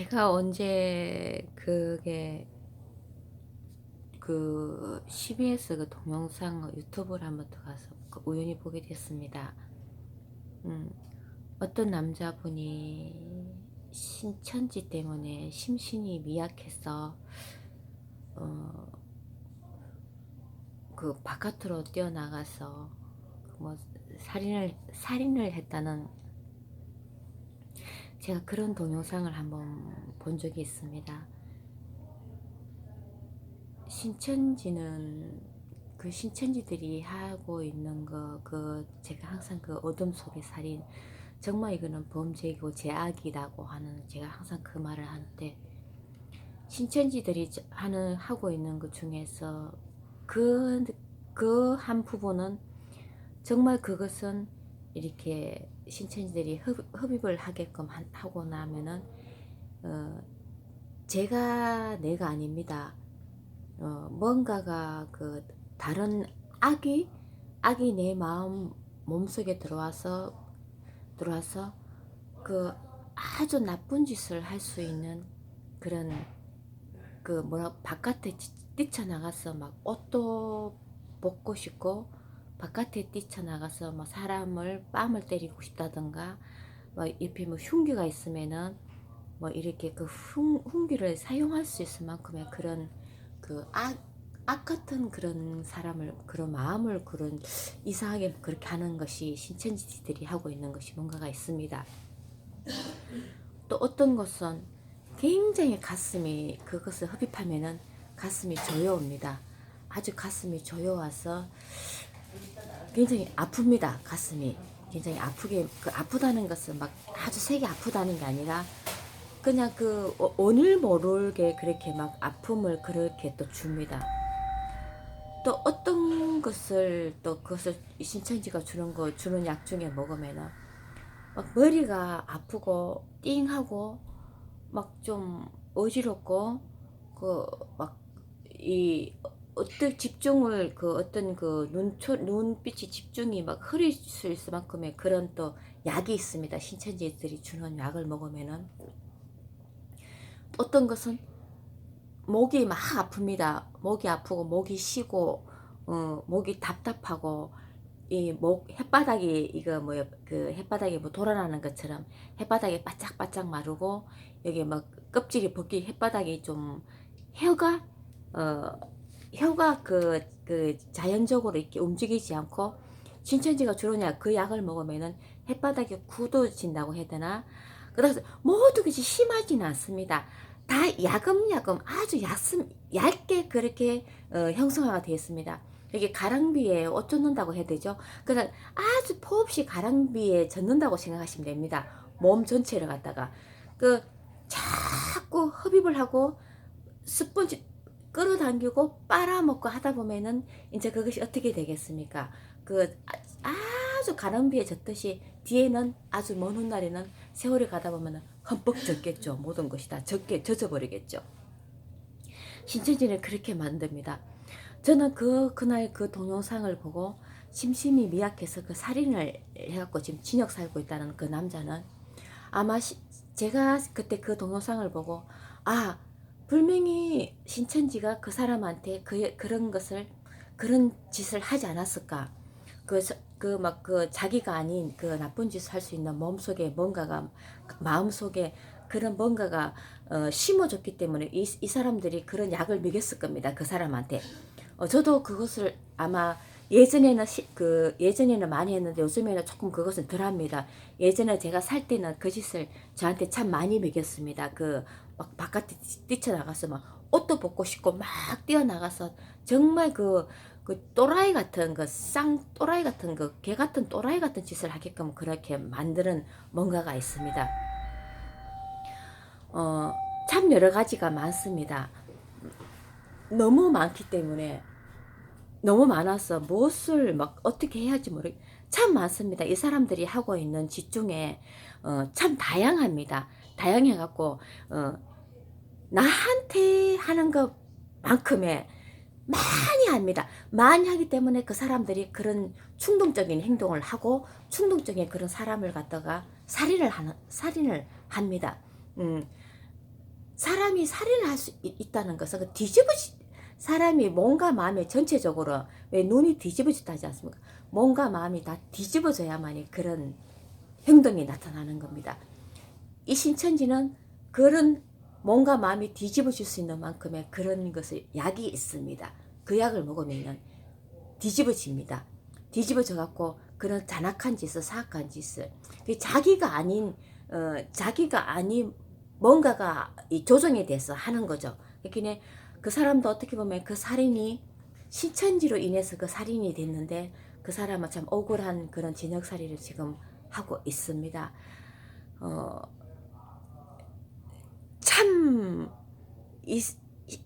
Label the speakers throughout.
Speaker 1: 제가 언제 그게 그 CBS 그 동영상 유튜브를 한번 들어가서 그 우연히 보게 됐습니다. 음, 어떤 남자분이 신천지 때문에 심신이 미약해서 어, 그 바깥으로 뛰어나가서 뭐 살인을 살인을 했다는 제가 그런 동영상을 한번 본 적이 있습니다. 신천지는 그 신천지들이 하고 있는 거, 그 제가 항상 그 어둠 속의 살인, 정말 이거는 범죄이고 제악이라고 하는 제가 항상 그 말을 하는데 신천지들이 하는 하고 있는 것 중에서 그 그 한 부분은 정말 그것은 이렇게 신천지들이 흡, 흡입 을 하게끔 한- 하고 나면은 어, 제가 내가 아닙니다. 어, 뭔가가 그 다른 악이 악이 내 마음 몸속에 들어와서 들어와서 그 아주 나쁜 짓을 할 수 있는 그런 그 뭐라 바깥에 찌- 뛰쳐나가서 막 옷도 벗고 싶고 바깥에 뛰쳐나가서 뭐 사람을 뺨을 때리고 싶다던가 뭐 옆에 뭐 흉기가 있으면은 뭐 이렇게 그 흉, 흉기를 사용할 수 있을 만큼의 그런 그 악, 악 같은 그런 사람을 그런 마음을 그런 이상하게 그렇게 하는 것이 신천지들이 하고 있는 것이 뭔가가 있습니다. 또 어떤 것은 굉장히 가슴이 그것을 흡입하면은 가슴이 조여옵니다. 아주 가슴이 조여와서 굉장히 아픕니다. 가슴이 굉장히 아프게 그 아프다는 것은 막 아주 세게 아프다는 게 아니라 그냥 그 어- 오늘 모르게 그렇게 막 아픔을 그렇게 또 줍니다. 또 어떤 것을 또 그것을 신천지가 주는 거 주는 약 중에 먹으면은 막 머리가 아프고 띵하고 막 좀 어지럽고 그 막 이 어떤 집중을 그 어떤 그 눈초 눈빛이 집중이 막 흐릴 수 있을 만큼의 그런 또 약이 있습니다. 신천지들이 주는 약을 먹으면은 어떤 것은 목이 막 아픕니다. 목이 아프고 목이 쉬고 어 목이 답답하고 이 목 햇바닥이 이거 뭐야 그 햇바닥이 뭐 돌아나는 것처럼 햇바닥이 바짝바짝 마르고 여기 막 껍질이 벗기 햇바닥이 좀 혀가 어 혀가 그, 그 자연적으로 이렇게 움직이지 않고 신천지가 주로 약, 그 약을 먹으면은 햇바닥이 굳어진다고 해야 되나? 그래서 모두 것이 심하지는 않습니다. 다 야금야금 아주 얇음, 얇게 그렇게 어, 형성화가 되어 있습니다. 여기 가랑비에 옷 젖는다고 해야 되죠. 그래서 아주 포없이 가랑비에 젖는다고 생각하시면 됩니다. 몸 전체를 갖다가 그 자꾸 흡입을 하고 스펀지 끌어당기고 빨아먹고 하다 보면은 이제 그것이 어떻게 되겠습니까? 그 아- 아주 가랑비에 젖듯이 뒤에는 아주 먼 훗날에는 세월이 가다 보면은 흠뻑 젖겠죠. 모든 것이 다 젖게 젖어버리겠죠. 신천지는 그렇게 만듭니다. 저는 그 그날 그 동영상을 보고 심심이 미약해서 그 살인을 해갖고 지금 진역 살고 있다는 그 남자는 아마 시- 제가 그때 그 동영상을 보고 아 분명히 신천지가 그 사람한테 그 그런 것을 그런 짓을 하지 않았을까? 그그막그 자기가 아닌 그 나쁜 짓을 할 수 있는 몸 속에 뭔가가 마음 속에 그런 뭔가가 어, 심어졌기 때문에 이, 이 사람들이 그런 약을 먹였을 겁니다 그 사람한테. 어, 저도 그것을 아마 예전에는 시, 그 예전에는 많이 했는데 요즘에는 조금 그것은 덜합니다. 예전에 제가 살 때는 그 짓을 저한테 참 많이 먹였습니다. 그 막 바깥에 뛰쳐나가서 막 옷도 벗고 싶고 막 뛰어나가서 정말 그, 그 또라이 같은 그 쌍 또라이 같은 그 개 같은 또라이 같은 짓을 하게끔 그렇게 만드는 뭔가가 있습니다. 어, 참 여러 가지가 많습니다. 너무 많기 때문에 너무 많아서 무엇을 막 어떻게 해야지 모르 참 많습니다. 이 사람들이 하고 있는 짓 중에 어, 참 다양합니다. 다양해 갖고 어, 나한테 하는 것만큼의 많이 합니다. 많이 하기 때문에 그 사람들이 그런 충동적인 행동을 하고 충동적인 그런 사람을 갖다가 살인을 하는 살인을 합니다. 음, 사람이 살인을 할 수 있다는 것은 그 뒤집어지 사람이 몸과 마음이 전체적으로 왜 눈이 뒤집어졌다 하지 않습니까? 몸과 마음이 다 뒤집어져야만이 그런 행동이 나타나는 겁니다. 이 신천지는 그런 몸과 마음이 뒤집어질 수 있는 만큼의 그런 것을 약이 있습니다. 그 약을 먹으면 뒤집어집니다. 뒤집어져 갖고 그런 잔악한 짓을 사악한 짓을 그 자기가 아닌 어, 자기가 아닌 뭔가가 이 조정에 대해서 하는 거죠. 그러니까 그 사람도 어떻게 보면 그 살인이 신천지로 인해서 그 살인이 됐는데 그 사람은 참 억울한 그런 진역살이를 지금 하고 있습니다. 어, 참, 이, 이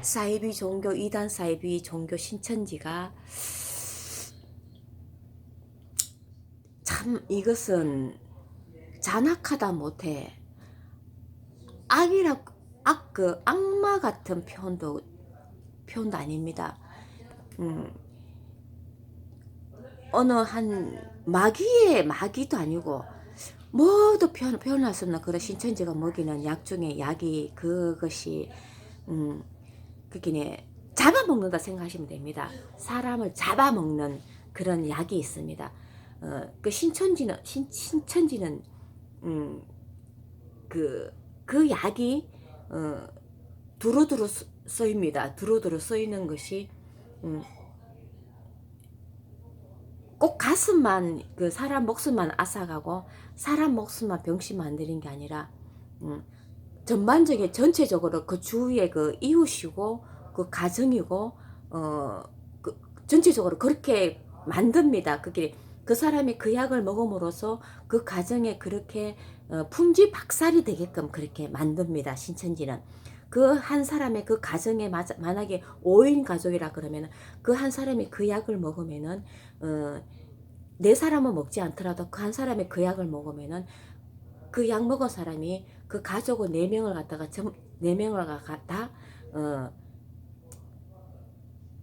Speaker 1: 사이비 종교, 이단 사이비 종교 신천지가 참 이것은 잔악하다 못해 악이라 악 그 악마 같은 표현도 표현도 아닙니다. 음, 어느 한 마귀의 마귀도 아니고 뭐도 표현, 표현할 수 없는 그런 신천지가 먹이는 약 중에 약이 그것이 음 그게 잡아먹는다 생각하시면 됩니다. 사람을 잡아먹는 그런 약이 있습니다. 어, 그 신천지는 신, 신천지는 음, 그, 그 약이 어, 두루두루 쓰- 쓰입니다. 두루두루 쓰이는 것이 음, 꼭 가슴만 그 사람 목숨만 앗아가고 사람 목숨만 병심 만드는 게 아니라 음, 전반적인 전체적으로 그 주위의 그 이웃이고 그 가정이고 어 그 전체적으로 그렇게 만듭니다. 그게 그 사람이 그 약을 먹음으로써 그 가정에 그렇게 어, 풍지 박살이 되게끔 그렇게 만듭니다. 신천지는 그 한 사람의 그 가정에 마- 만약에 5인 가족이라 그러면 그 한 사람이 그 약을 먹으면은 어, 네 사람은 먹지 않더라도 그 한 사람이 그 약을 먹으면은 그 약 먹은 사람이 그 가족은 네 명을 갖다가 전, 네 명을 갖다 어,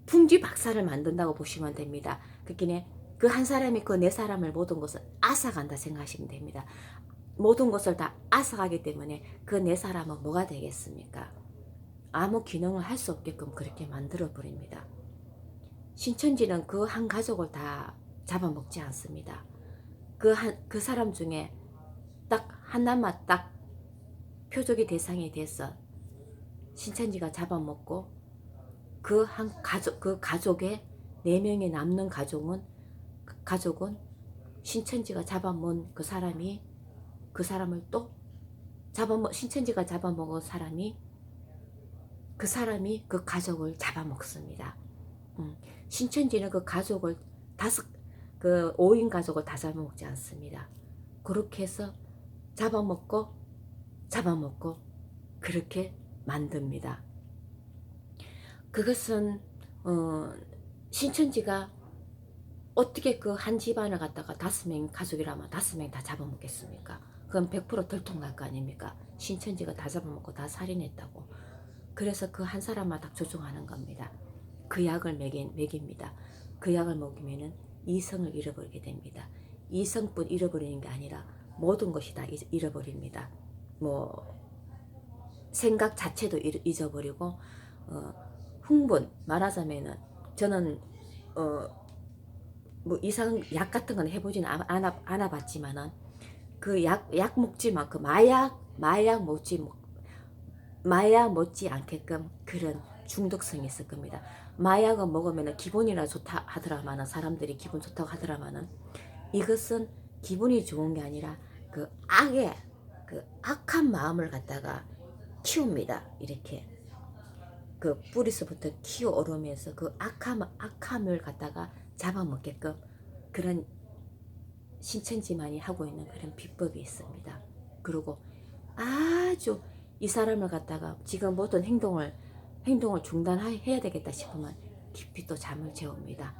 Speaker 1: 풍지 박살을 만든다고 보시면 됩니다. 그기에 그 한 사람이 그 네 사람을 모든 것을 앗아간다 생각하시면 됩니다. 모든 것을 다 앗아가기 때문에 그네 사람은 뭐가 되겠습니까? 아무 기능을 할 수 없게끔 그렇게 만들어 버립니다. 신천지는 그 한 가족을 다 잡아먹지 않습니다. 그 한, 그 사람 중에 딱 하나만 딱 표적의 대상이 돼서 신천지가 잡아먹고 그 한 가족, 그 가족의 네 명이 남는 가족은, 가족은 신천지가 잡아먹은 그 사람이 그 사람을 또 잡아먹, 신천지가 잡아먹은 사람이 그 사람이 그 가족을 잡아먹습니다. 음, 신천지는 그 가족을 다섯, 그 5인 가족을 다 잡아먹지 않습니다. 그렇게 해서 잡아먹고 잡아먹고 그렇게 만듭니다. 그것은 어, 신천지가 어떻게 그 한 집안을 갖다가 다섯 명 가족이라면 다섯 명 다 잡아먹겠습니까? 그건 100% 들통날 거 아닙니까? 신천지가 다 잡아먹고 다 살인했다고. 그래서 그 한 사람마다 조종하는 겁니다. 그 약을 먹인, 먹입니다. 그 약을 먹이면은 이성을 잃어버리게 됩니다. 이성뿐 잃어버리는 게 아니라 모든 것이 다 잊- 잃어버립니다. 뭐 생각 자체도 잃- 잊어버리고 어, 흥분 말하자면은 저는 어, 뭐 이상 약 같은 건 않- 않아, 않아봤지만은 그 약 약 먹지만 그 마약 마약 먹지 뭐- 마약 먹지 않게끔 그런 중독성이 있을 겁니다. 마약을 먹으면 기분이나 좋다 하더라마는 사람들이 기분 좋다고 하더라마는 이것은 기분이 좋은 게 아니라 그 악의 그 악한 마음을 갖다가 키웁니다. 이렇게 그 뿌리서부터 키워 오르면서 그 악함 악함을 갖다가 잡아먹게끔 그런 신천지만이 하고 있는 그런 비법이 있습니다. 그리고 아주 이 사람을 갖다가 지금 모든 행동을 행동을 중단해야 되겠다 싶으면 깊이 또 잠을 재웁니다.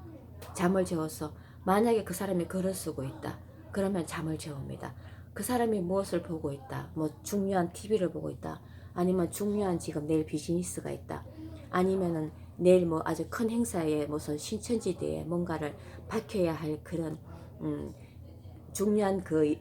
Speaker 1: 잠을 재워서 만약에 그 사람이 글을 쓰고 있다. 그러면 잠을 재웁니다. 그 사람이 무엇을 보고 있다. 뭐 중요한 TV를 보고 있다. 아니면 중요한 지금 내일 비즈니스가 있다. 아니면은 내일 뭐 아주 큰 행사에 무슨 신천지대에 뭔가를 밝혀야 할 그런 음, 중요한 그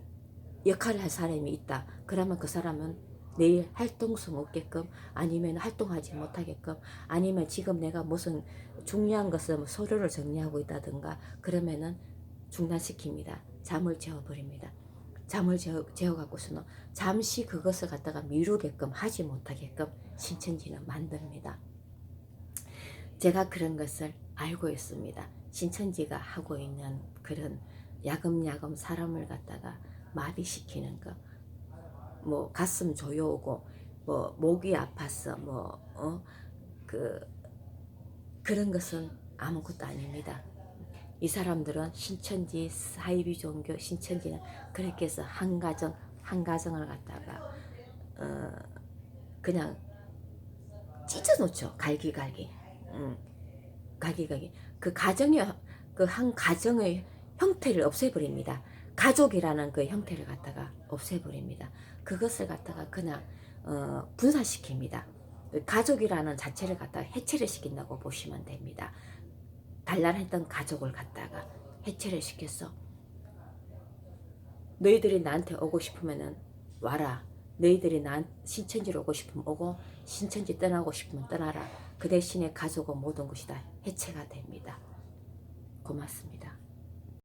Speaker 1: 역할을 할 사람이 있다. 그러면 그 사람은 내일 활동성 없게끔 아니면 활동하지 못하게끔 아니면 지금 내가 무슨 중요한 것을 뭐 서류를 정리하고 있다든가 그러면은 중단시킵니다. 잠을 재워버립니다. 잠을 재워, 재워갖고서는 잠시 그것을 갖다가 미루게끔 하지 못하게끔 신천지는 만듭니다. 제가 그런 것을 알고 있습니다. 신천지가 하고 있는 그런 야금야금 사람을 갖다가 마비시키는 거, 뭐 가슴 조여오고 뭐 목이 아팠어, 뭐어그 그런 것은 아무것도 아닙니다. 이 사람들은 신천지 사이비 종교 신천지는 그렇게 해서 한 가정 한 가정을 갖다가 어 그냥 찢어 놓죠. 갈기갈기. 음, 갈기갈기. 그 가정의 그한 가정의 형태를 없애버립니다 가족이라는 그 형태를 갖다가 없애버립니다 그것을 갖다가 그냥 어, 분사시킵니다 그 가족이라는 자체를 갖다가 해체를 시킨다고 보시면 됩니다 단란했던 가족을 갖다가 해체를 시켰어. 너희들이 나한테 오고 싶으면은 와라. 너희들이 난 신천지로 오고 싶으면 오고 신천지 떠나고 싶으면 떠나라. 그 대신에 가족은 모든 것이 다 해체가 됩니다. 고맙습니다.